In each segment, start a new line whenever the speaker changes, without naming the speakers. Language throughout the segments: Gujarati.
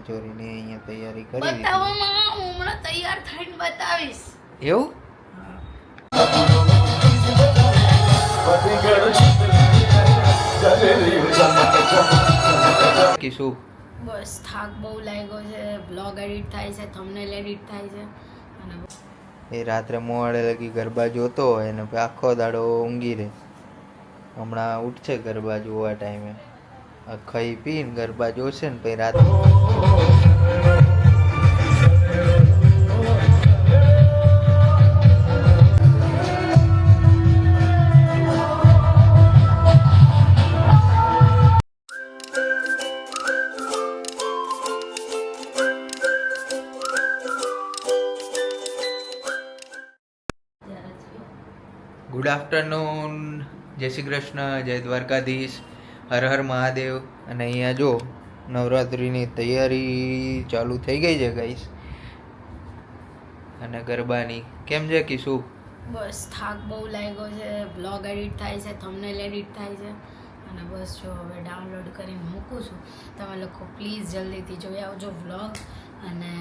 ચણિયા ચોરીને અહીંયા તૈયારી કરી
હું હમણાં તૈયાર થઈને બતાવીશ.
એવું?
બસ થાક બહુ લાગ્યો છે બ્લોગ એડિટ થાય છે થંબનેલ એડિટ થાય છે. અને
એ રાત્રે મોડે લગી ગરબા જોતો હોય ને આખો દાડો ઊંઘી રહે. હમણાં ઉઠશે ગરબા જોવા ટાઈમે. ખાઈ પીને ગરબા જોશે ને પછી રાત્રે ગુડ આફ્ટરનૂન જય શ્રી કૃષ્ણ જય દ્વારકાધીશ. હર હર મહાદેવ. અને અહીંયા જો નવરાત્રિની તૈયારી ચાલુ થઈ ગઈ છે ગાઈસ અને ગરબાની. કેમ છે, કિશુ?
બસ થાક બહુ લાગ્યો છે બ્લોગ એડિટ થાય છે થંબનેલ એડિટ થાય છે. અને બસ જો હવે ડાઉનલોડ કરીને મૂકું છું. તમે લોકો પ્લીઝ જલ્દીથી જોઈ આવજો વ્લોગ અને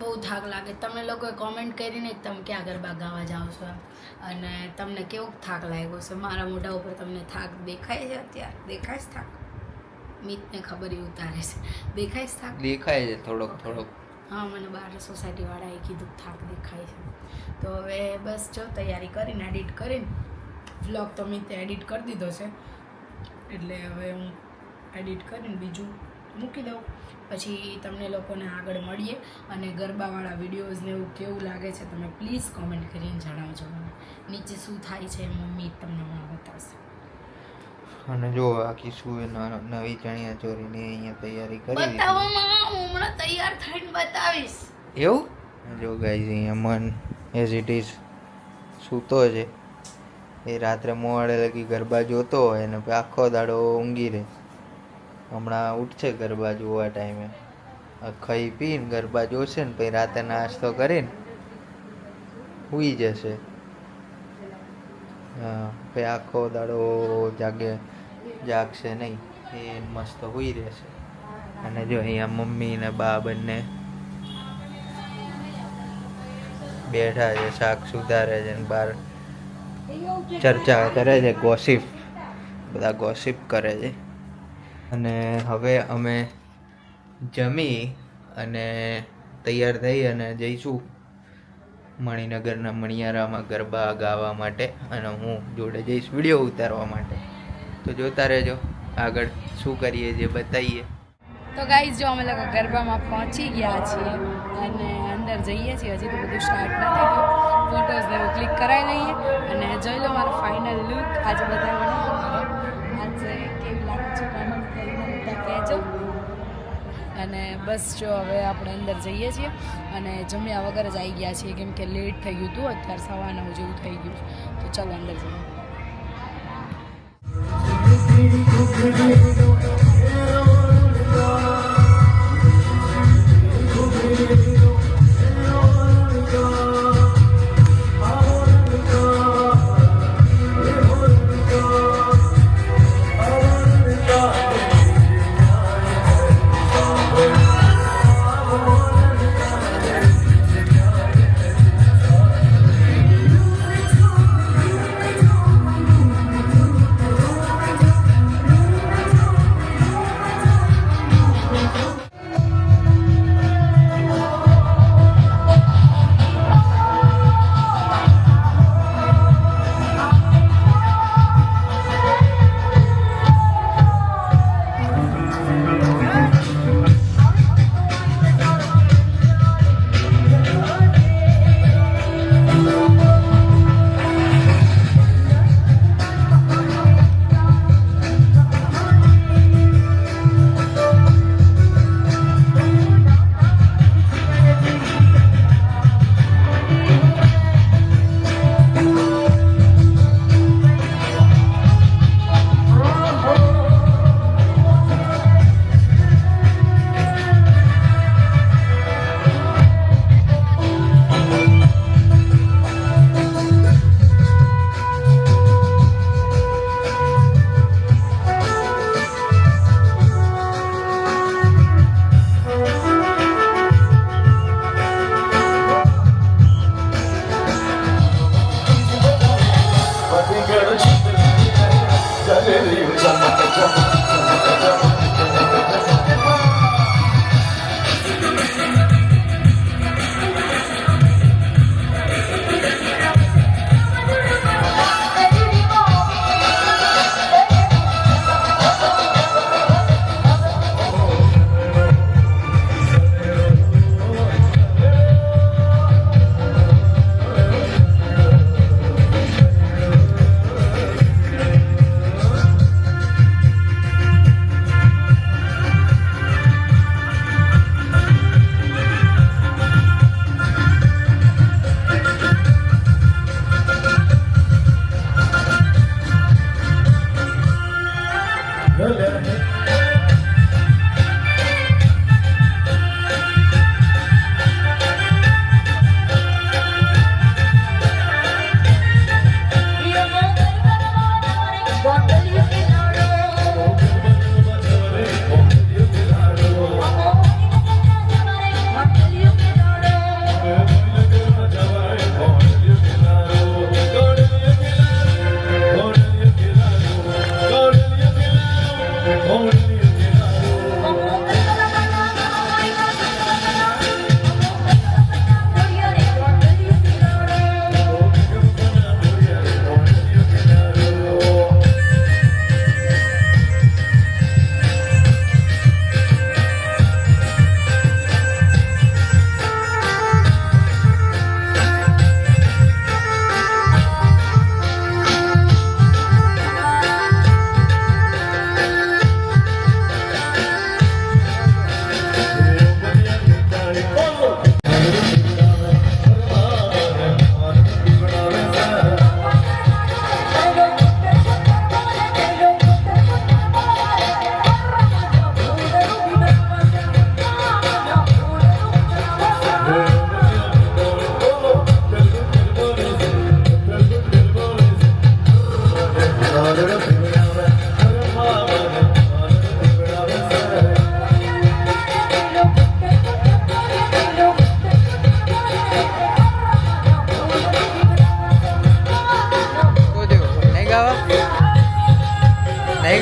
બહુ થાક લાગે. તમે લોકોએ કોમેન્ટ કરીને જ તમે ક્યાં ગરબા ગાવા જાઓ છો? અને તમને કેવો થાક લાગ્યો છે? મારા મોઢા ઉપર તમને થાક દેખાય છે અત્યારે? દેખાય છે થાક? મિતને ખબર એ ઉતારે છે. દેખાય છે થાક?
દેખાય છે થોડોક થોડોક.
હા મને બહાર સોસાયટીવાળાએ કીધું થાક દેખાય છે. તો હવે બસ જો તૈયારી કરીને એડિટ કરીને વ્લોગ તો મેં તે એડિટ કરી દીધો છે. એટલે હવે હું એડિટ કરીને બીજું મૂકી દઉં. પછી તમને લોકોને આગળ મળીએ અને ગરબાવાળા વિડીયોઝને એવું કેવું લાગે છે તમે પ્લીઝ કોમેન્ટ કરીને જણાવજો મને. નીચે શું થાય છે મમ્મી તમને હમણાં બતાવશે.
અને જો આ કિશુ એ નવી ચણિયા ચોરીની અહીંયા તૈયારી કરી
બતાવવામાં હમણાં તૈયાર થઈને બતાવીશ.
એવું? જો ગાઈઝ અહીંયા મન એઝ ઇટ ઇઝ સૂતો છે. એ રાત્રે મોડે લગી ગરબા જોતો હોય અને આખો દાડો ઊંઘી રહે. હમણાં ઉઠશે ગરબા જોવા ટાઈમે ખાઈ પીને ગરબા જોશે ને પછી રાતે નાસ્તો કરીને સૂઈ જશે. પછી આખો દાડો જાગે, જાગશે નહીં. એ મસ્ત હોઈ રહેશે. અને જો અહીંયા મમ્મી ને બા બંને બેઠા છે, શાક સુધારે છે ને બહાર ચર્ચા કરે છે ગોસિપ બધા ગોસિપ કરે છે. અને હવે અમે જમી અને તૈયાર થઈ અને જઈશું. મણિનગરના મણિયારામાં ગરબા ગાવા માટે અને હું જોડે જઈશ વીડિયો ઉતારવા માટે. તો જોતા રહેજો. આગળ શું કરીએ જે બતાવીએ
તો ગાઈઝ, જો અમે લોકો ગરબામાં પહોંચી ગયા છીએ અને અંદર જઈએ છીએ. હજી તો બધું સ્ટાર્ટ નથી થયું. ફોટોઝ ને ક્લિક કરાવી લઈએ. અને જોઈ લો મારો ફાઇનલ લુક આજે બધા આજે અને બસ જો હવે આપણે અંદર જઈએ છીએ અને જમ્યા વગર જ આવી ગયા છીએ, કેમ કે લેટ થઈ ગયું હતું અત્યારે સવા નવ જેવું થઈ ગયું તો ચાલો અંદર જઈએ. Happy. Olha.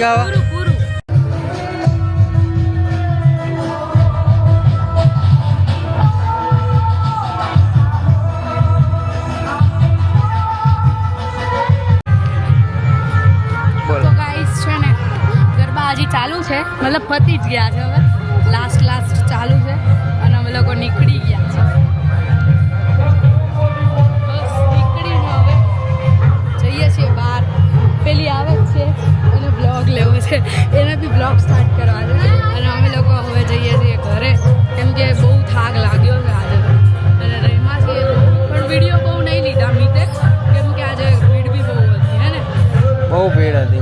ગાવા. ચાલુ છે. મતલબ પતી જ ગયા છે હવે. લાસ્ટ લાસ્ટ ચાલુ બહુ ભીડ હતી.